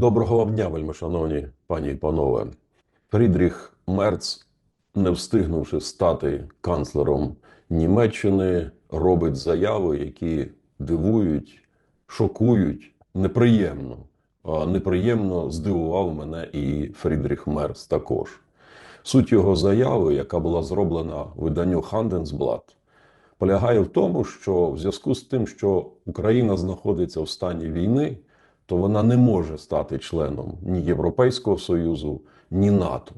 Доброго вам дня, вельми шановні пані і панове. Фрідріх Мерц, не встигнувши стати канцлером Німеччини, робить заяви, які дивують, шокують неприємно. Неприємно здивував мене і Фрідріх Мерц також. Суть його заяви, яка була зроблена виданню Handelsblatt, полягає в тому, що в зв'язку з тим, що Україна знаходиться в стані війни, то вона не може стати членом ні Європейського Союзу, ні НАТО.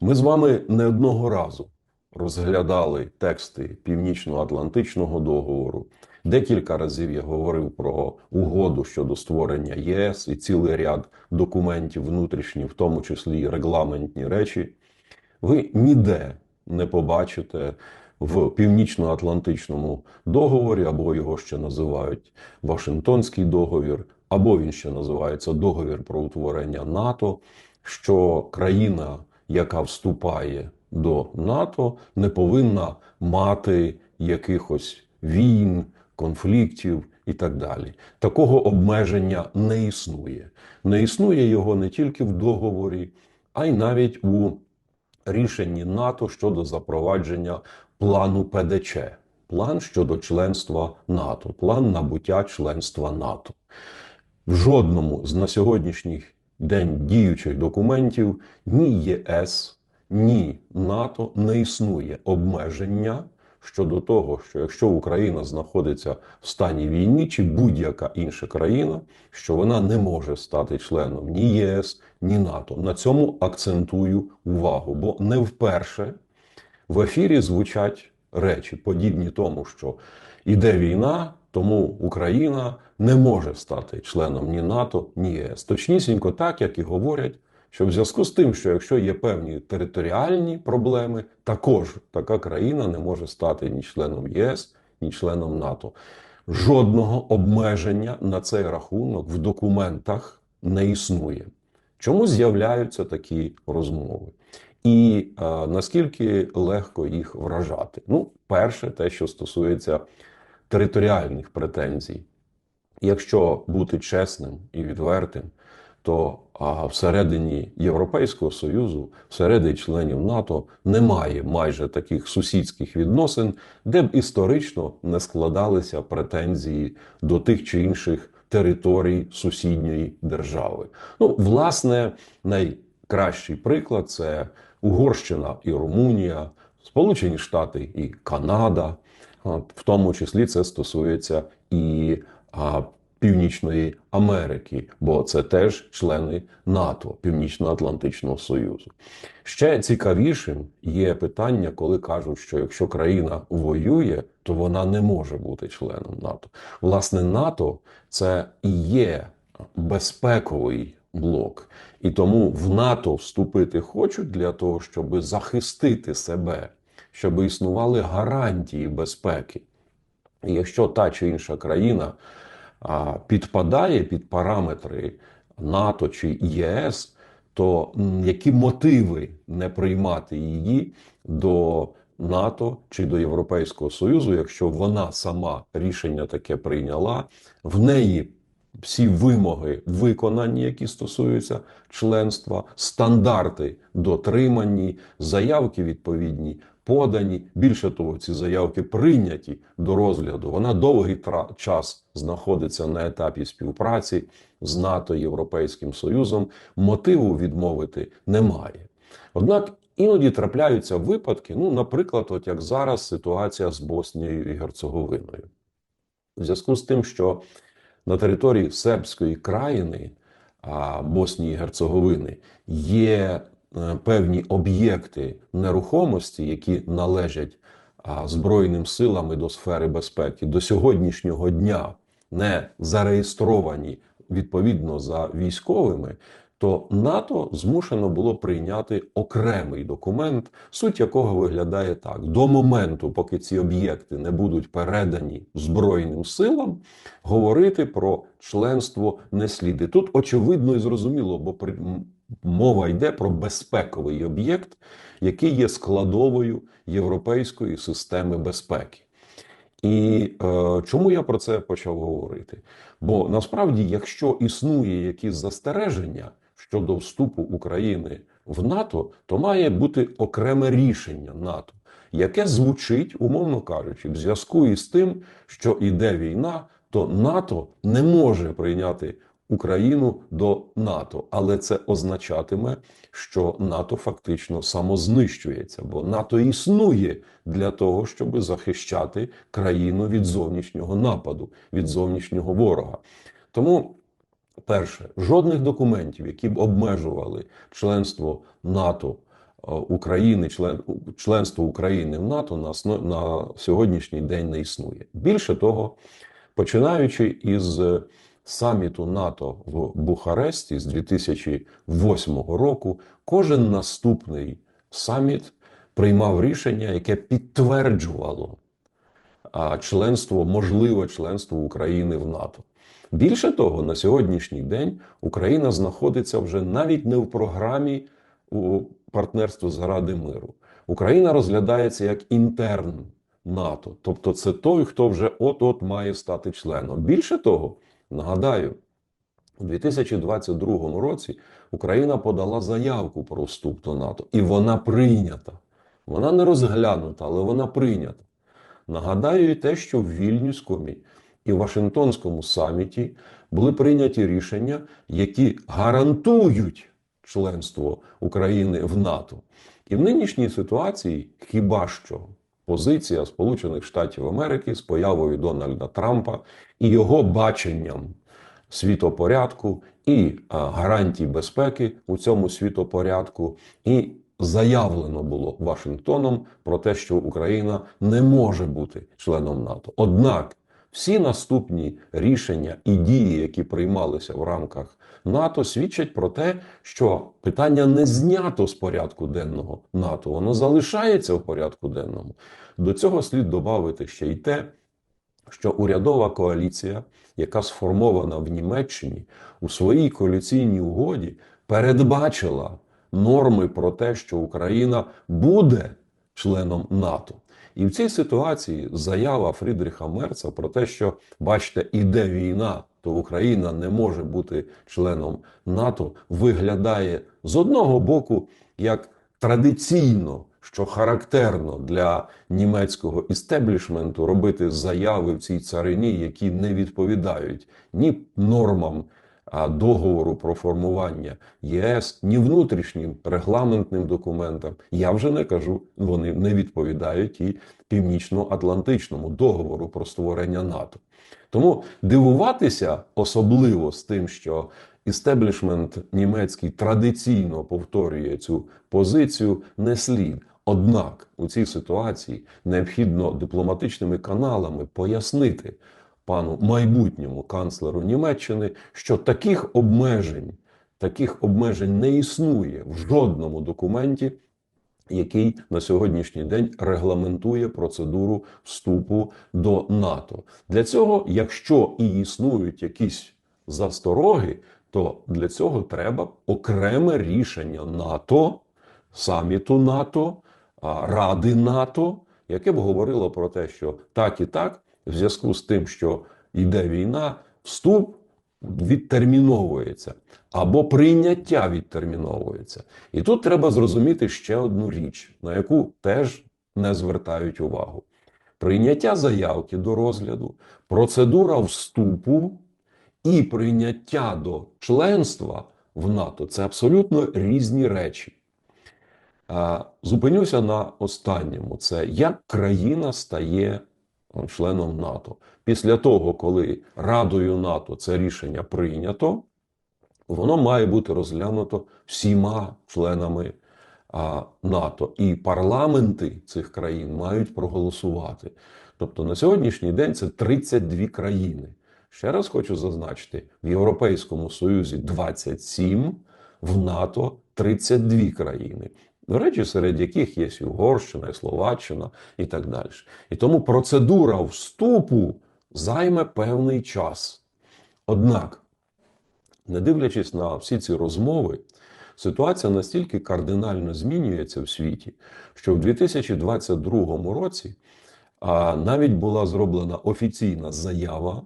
Ми з вами не одного разу розглядали тексти Північно-Атлантичного договору. Декілька разів я говорив про угоду щодо створення ЄС і цілий ряд документів внутрішніх, в тому числі і регламентні речі. Ви ніде не побачите в Північно-Атлантичному договорі, або його ще називають Вашингтонський договір, або він ще називається Договір про утворення НАТО, що країна, яка вступає до НАТО, не повинна мати якихось війн, конфліктів і так далі. Такого обмеження не існує. Не існує його не тільки в договорі, а й навіть у рішенні НАТО щодо запровадження плану ПДЧ, план щодо членства НАТО, план набуття членства НАТО. В жодному з на сьогоднішній день діючих документів ні ЄС, ні НАТО не існує обмеження щодо того, що якщо Україна знаходиться в стані війни чи будь-яка інша країна, що вона не може стати членом ні ЄС, ні НАТО. На цьому акцентую увагу, бо не вперше в ефірі звучать речі, подібні тому, що іде війна, тому Україна не може стати членом ні НАТО, ні ЄС. Точнісінько так, як і говорять що в зв'язку з тим, що якщо є певні територіальні проблеми, також така країна не може стати ні членом ЄС, ні членом НАТО. Жодного обмеження на цей рахунок в документах не існує. Чому з'являються такі розмови? І а, наскільки легко їх вражати? Ну, перше, те, що стосується територіальних претензій. Якщо бути чесним і відвертим, то а всередині Європейського союзу, всередині членів НАТО, немає майже таких сусідських відносин, де б історично не складалися претензії до тих чи інших територій сусідньої держави. Ну, власне, найкращий приклад це Угорщина і Румунія, Сполучені Штати і Канада. В тому числі це стосується і Північної Америки, бо це теж члени НАТО, Північно-Атлантичного Союзу. Ще цікавішим є питання, коли кажуть, що якщо країна воює, то вона не може бути членом НАТО. Власне, НАТО це і є безпековий блок, і тому в НАТО вступити хочуть для того, щоб захистити себе, щоб існували гарантії безпеки. І якщо та чи інша країна підпадає під параметри НАТО чи ЄС, то які мотиви не приймати її до НАТО чи до Європейського Союзу, якщо вона сама рішення таке прийняла, в неї всі вимоги виконані, які стосуються членства, стандарти дотримані, заявки відповідні подані. Більше того, ці заявки прийняті до розгляду. Вона довгий час знаходиться на етапі співпраці з НАТО Європейським Союзом. Мотиву відмовити немає. Однак іноді трапляються випадки, ну, наприклад, от як зараз ситуація з Боснією і Герцеговиною. У зв'язку з тим, що на території сербської країни Боснії і Герцеговини є певні об'єкти нерухомості, які належать Збройним силам і до сфери безпеки, до сьогоднішнього дня не зареєстровані відповідно за військовими, то НАТО змушено було прийняти окремий документ, суть якого виглядає так: до моменту, поки ці об'єкти не будуть передані Збройним силам, говорити про членство не слід. І Тут очевидно і зрозуміло, бо при мова йде про безпековий об'єкт, який є складовою європейської системи безпеки. І е, чому я про це почав говорити? Бо насправді, якщо існує якісь застереження щодо вступу України в НАТО, то має бути окреме рішення НАТО, яке звучить, умовно кажучи, в зв'язку із тим, що йде війна, то НАТО не може прийняти Україну до НАТО, але це означатиме, що НАТО фактично самознищується, бо НАТО існує для того, щоб захищати країну від зовнішнього нападу, від зовнішнього ворога. Тому, перше, жодних документів, які б обмежували членство НАТО. е, України, член, членство України в НАТО на, на сьогоднішній день не існує. Більше того, починаючи із саміту НАТО в Бухаресті з 2008 року, кожен наступний саміт приймав рішення, яке підтверджувало членство, можливе членство України в НАТО. Більше того, на сьогоднішній день Україна знаходиться вже навіть не в програмі у партнерство заради миру. Україна розглядається як інтерн НАТО, тобто це той, хто вже от-от має стати членом. Більше того, нагадаю, у 2022 році Україна подала заявку про вступ до НАТО, і вона прийнята. Вона не розглянута, але вона прийнята. Нагадаю і те, що в Вільнюському і Вашингтонському саміті були прийняті рішення, які гарантують членство України в НАТО. І в нинішній ситуації хіба що позиція Сполучених Штатів Америки з появою Дональда Трампа і його баченням світопорядку і гарантій безпеки у цьому світопорядку, і заявлено було Вашингтоном про те, що Україна не може бути членом НАТО. Однак всі наступні рішення і дії, які приймалися в рамках НАТО, свідчать про те, що питання не знято з порядку денного НАТО, воно залишається в порядку денному. До цього слід додати ще й те, що урядова коаліція, яка сформована в Німеччині, у своїй коаліційній угоді передбачила норми про те, що Україна буде членом НАТО. І в цій ситуації заява Фрідріха Мерца про те, що бачите, іде війна, то Україна не може бути членом НАТО, виглядає з одного боку як традиційно, що характерно для німецького істеблішменту робити заяви в цій царині, які не відповідають ні нормам договору про формування ЄС, ні внутрішнім регламентним документам. Я вже не кажу, вони не відповідають і північно-атлантичному договору про створення НАТО. Тому дивуватися особливо з тим, що істеблішмент німецький традиційно повторює цю позицію, не слід. Однак у цій ситуації необхідно дипломатичними каналами пояснити пану майбутньому канцлеру Німеччини, що таких обмежень, таких обмежень не існує в жодному документі, який на сьогоднішній день регламентує процедуру вступу до НАТО. Для цього, якщо і існують якісь застороги, то для цього треба окреме рішення НАТО, саміту НАТО, Ради НАТО, яке б говорило про те, що так і так, в зв'язку з тим, що йде війна, вступ відтерміновується або прийняття відтерміновується. І тут треба зрозуміти ще одну річ, на яку теж не звертають увагу. Прийняття заявки до розгляду, процедура вступу і прийняття до членства в НАТО це абсолютно різні речі. Зупинюся на останньому: це як країна стає членом НАТО. Після того, коли Радою НАТО це рішення прийнято, воно має бути розглянуто всіма членами а, НАТО, і парламенти цих країн мають проголосувати. Тобто на сьогоднішній день це 32 країни. Ще раз хочу зазначити: в Європейському Союзі 27, в НАТО 32 країни. До речі, серед яких є і Угорщина, і Словаччина, і так далі. І тому процедура вступу займе певний час. Однак, не дивлячись на всі ці розмови, ситуація настільки кардинально змінюється в світі, що в 2022 році навіть була зроблена офіційна заява,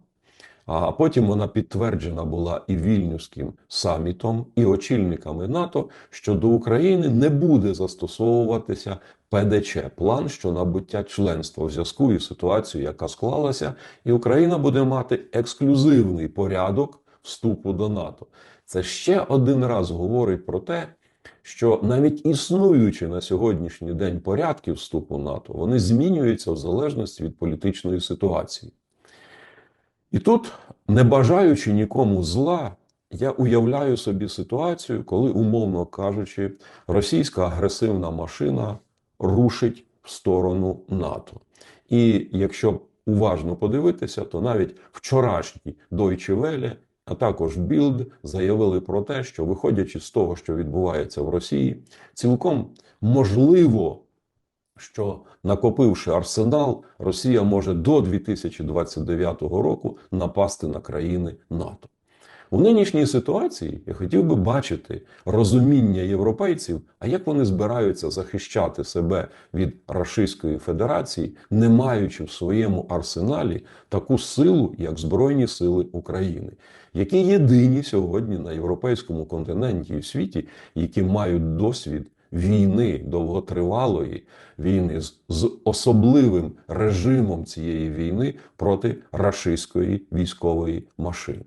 а потім вона підтверджена була і Вільнюським самітом, і очільниками НАТО, що до України не буде застосовуватися ПДЧ план що набуття членства в зв'язку із ситуацією, яка склалася, і Україна буде мати ексклюзивний порядок вступу до НАТО. Це ще один раз говорить про те, що навіть існуючі на сьогоднішній день порядки вступу НАТО, вони змінюються в залежності від політичної ситуації. І тут, не бажаючи нікому зла, я уявляю собі ситуацію, коли, умовно кажучи, російська агресивна машина рушить в сторону НАТО. І якщо уважно подивитися, то навіть вчорашній Deutsche Welle, а також Bild заявили про те, що виходячи з того, що відбувається в Росії, цілком можливо, що накопивши арсенал, Росія може до 2029 року напасти на країни НАТО. У нинішній ситуації я хотів би бачити розуміння європейців, а як вони збираються захищати себе від Рашистської Федерації, не маючи в своєму арсеналі таку силу, як Збройні Сили України, які єдині сьогодні на європейському континенті і в світі, які мають досвід війни довготривалої війни з, з особливим режимом цієї війни проти рашистської військової машини.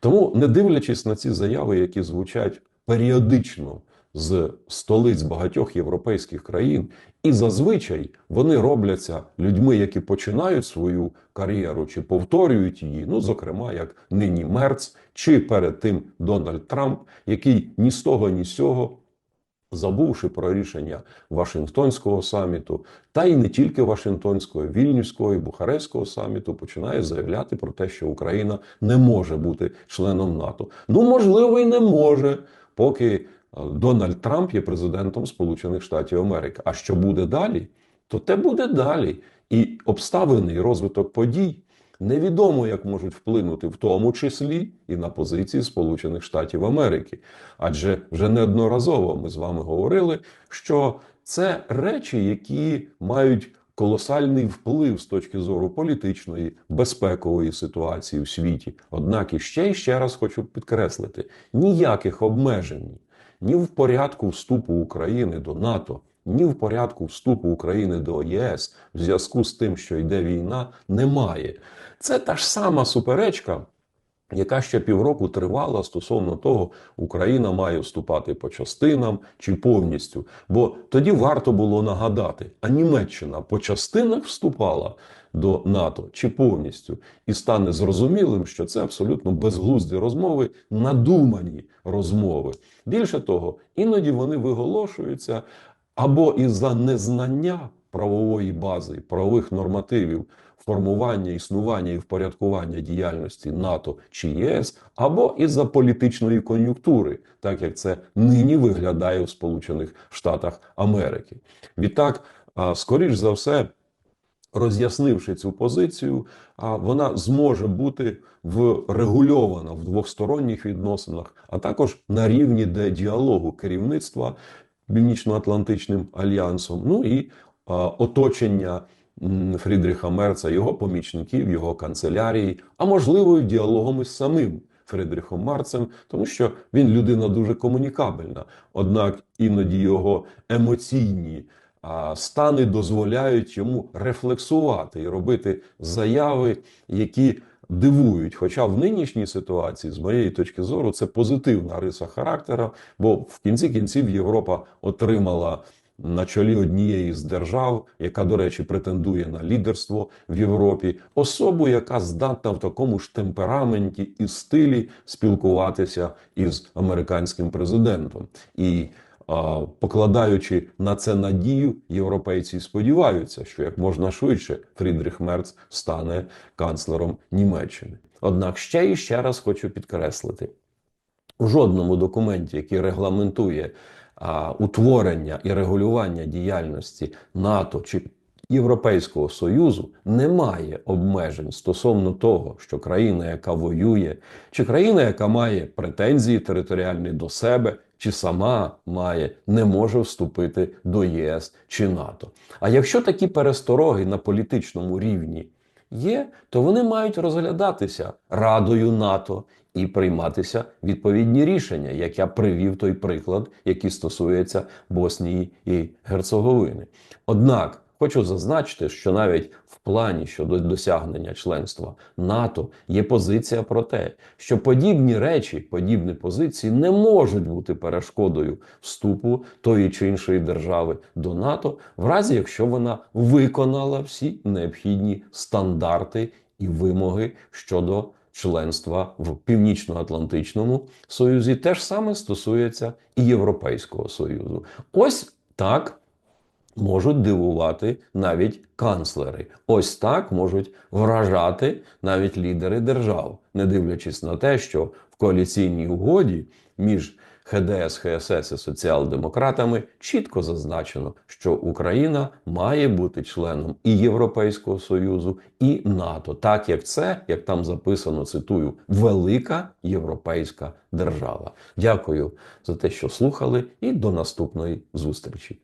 Тому, не дивлячись на ці заяви, які звучать періодично з столиць багатьох європейських країн, і зазвичай вони робляться людьми, які починають свою кар'єру чи повторюють її. Ну, зокрема, як нині Мерц, чи перед тим Дональд Трамп, який ні з того, ні з цього. Забувши про рішення Вашингтонського саміту, та й не тільки Вашингтонського, Вільнюського і Бухарестського саміту, починає заявляти про те, що Україна не може бути членом НАТО. Ну, можливо, і не може, поки е, Дональд Трамп є президентом Сполучених Штатів Америки. А що буде далі? То те буде далі. І обставини і розвиток подій невідомо, як можуть вплинути, в тому числі і на позиції Сполучених Штатів Америки. Адже вже неодноразово ми з вами говорили, що це речі, які мають колосальний вплив з точки зору політичної безпекової ситуації в світі. Однак і ще і ще раз хочу підкреслити: ніяких обмежень ні в порядку вступу України до НАТО. Ні в порядку вступу України до ЄС в зв'язку з тим, що йде війна, немає. Це та ж сама суперечка, яка ще півроку тривала стосовно того, Україна має вступати по частинам чи повністю. Бо тоді варто було нагадати, а Німеччина по частинах вступала до НАТО чи повністю, і стане зрозумілим, що це абсолютно безглузді розмови, надумані розмови. Більше того, іноді вони виголошуються або із-за незнання правової бази, правових нормативів формування, існування і впорядкування діяльності НАТО чи ЄС, або із-за політичної кон'юнктури, так як це нині виглядає в Сполучених Штатах Америки. Відтак, скоріш за все. Роз'яснивши цю позицію, вона зможе бути врегульована в двосторонніх відносинах, а також на рівні де діалогу керівництва Північно-Атлантичним альянсом, ну і оточення Фрідріха Мерца, його помічників, його канцелярії, а можливо, і діалогом із самим Фрідріхом Марцем, тому що він людина дуже комунікабельна. Однак іноді його емоційні стани дозволяють йому рефлексувати і робити заяви, які дивують. Хоча в нинішній ситуації, з моєї точки зору, це позитивна риса характера, бо в кінці кінців Європа отримала на чолі однієї з держав, яка, до речі, претендує на лідерство в Європі, особу, яка здатна в такому ж темпераменті і стилі спілкуватися із американським президентом і. Покладаючи на це надію, європейці сподіваються, що як можна швидше Фрідріх Мерц стане канцлером Німеччини. Однак ще і ще раз хочу підкреслити: у жодному документі, який регламентує утворення і регулювання діяльності НАТО чи Європейського союзу немає обмежень стосовно того, що країна, яка воює, чи країна, яка має претензії територіальні до себе, чи сама має, не може вступити до ЄС чи НАТО. А якщо такі перестороги на політичному рівні є, то вони мають розглядатися Радою НАТО і прийматися відповідні рішення, як я привів той приклад, який стосується Боснії і Герцеговини. Однак хочу зазначити, що навіть в плані щодо досягнення членства НАТО є позиція про те, що подібні речі, подібні позиції не можуть бути перешкодою вступу тої чи іншої держави до НАТО, в разі якщо вона виконала всі необхідні стандарти і вимоги щодо членства в Північно-Атлантичному Союзі. Те ж саме стосується і Європейського Союзу. Ось так можуть дивувати навіть канцлери. Ось так можуть вражати навіть лідери держав, не дивлячись на те, що в коаліційній угоді між ХДС, ХСС і соціал-демократами чітко зазначено, що Україна має бути членом і Європейського Союзу, і НАТО, так як це, як там записано, цитую, велика європейська держава. Дякую за те, що слухали, і до наступної зустрічі.